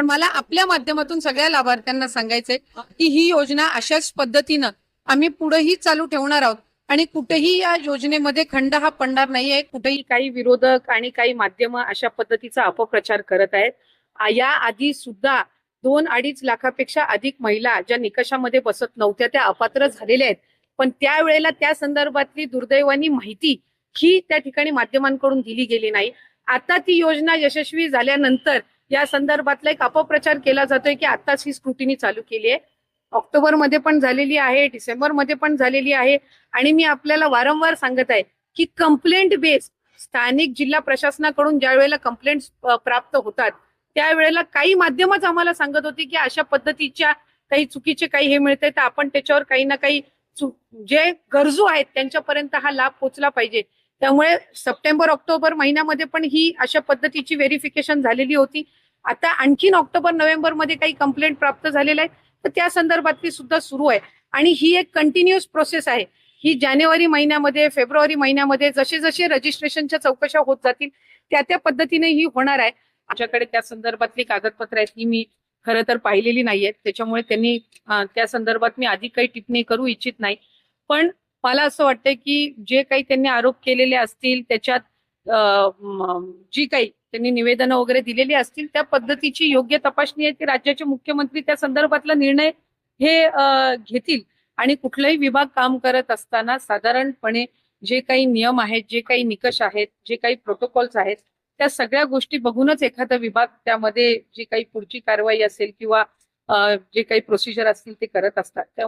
पण मला आपल्या माध्यमातून सगळ्या लाभार्थ्यांना सांगायचंय की ही योजना अशाच पद्धतीनं आम्ही पुढेही चालू ठेवणार आहोत. आणि कुठेही या योजनेमध्ये खंड हा पडणार नाहीये. कुठेही काही विरोधक आणि काही माध्यम अशा पद्धतीचा अपप्रचार करत आहेत. या आधी सुद्धा दोन अडीच लाखापेक्षा अधिक महिला ज्या निकषामध्ये बसत नव्हत्या त्या अपात्र झालेल्या आहेत. पण त्यावेळेला त्या संदर्भातली दुर्दैवानी माहिती ही त्या ठिकाणी माध्यमांकडून दिली गेली नाही. आता ती योजना यशस्वी झाल्यानंतर या संदर्भातला एक अपप्रचार केला जातोय की आताच ही स्क्रुटिनी चालू केली आहे. ऑक्टोबरमध्ये पण झालेली आहे डिसेंबरमध्ये पण झालेली आहे. आणि मी आपल्याला वारंवार सांगत आहे की कंप्लेंट बेस स्थानिक जिल्हा प्रशासनाकडून ज्या वेळेला कंप्लेंट प्राप्त होतात त्यावेळेला काही माध्यमच आम्हाला सांगत होती की अशा पद्धतीच्या काही चुकीचे काही हे मिळते तर आपण त्याच्यावर काही ना काही जे गरजू आहेत त्यांच्यापर्यंत हा लाभ पोचला पाहिजे. त्यामुळे सप्टेंबर ऑक्टोबर महिन्यामध्ये पण ही अशा पद्धतीची व्हेरिफिकेशन झालेली होती. आता आणखीन ऑक्टोबर नोव्हेंबरमध्ये काही कंप्लेंट प्राप्त झालेल्या आहेत. तर त्या संदर्भातली सुद्धा सुरू आहे. आणि ही एक कंटिन्युअस प्रोसेस आहे. ही जानेवारी महिन्यामध्ये फेब्रुवारी महिन्यामध्ये जसे जसे रजिस्ट्रेशनच्या चौकशा होत जातील त्या त्या पद्धतीने ही होणार आहे. आमच्याकडे त्या संदर्भातली कागदपत्र आहेत ही मी खरं तर पाहिलेली नाहीयेत. त्याच्यामुळे त्यांनी त्या संदर्भात मी अधिक काही टिप्पणी करू इच्छित नाही. पण मला असं वाटतंय की जे काही त्यांनी आरोप केलेले असतील त्याच्यात जी काही त्यांनी निवेदनं वगैरे दिलेली असतील त्या पद्धतीची योग्य तपासणी आहे ती राज्याचे मुख्यमंत्री त्या संदर्भातला निर्णय हे घेतील. आणि कुठलाही विभाग काम करत असताना साधारणपणे जे काही नियम आहेत जे काही निकष आहेत जे काही प्रोटोकॉल्स आहेत त्या सगळ्या गोष्टी बघूनच एखादा विभाग त्यामध्ये जी काही पुढची कारवाई असेल किंवा जे काही प्रोसिजर असतील ते करत असतात. त्या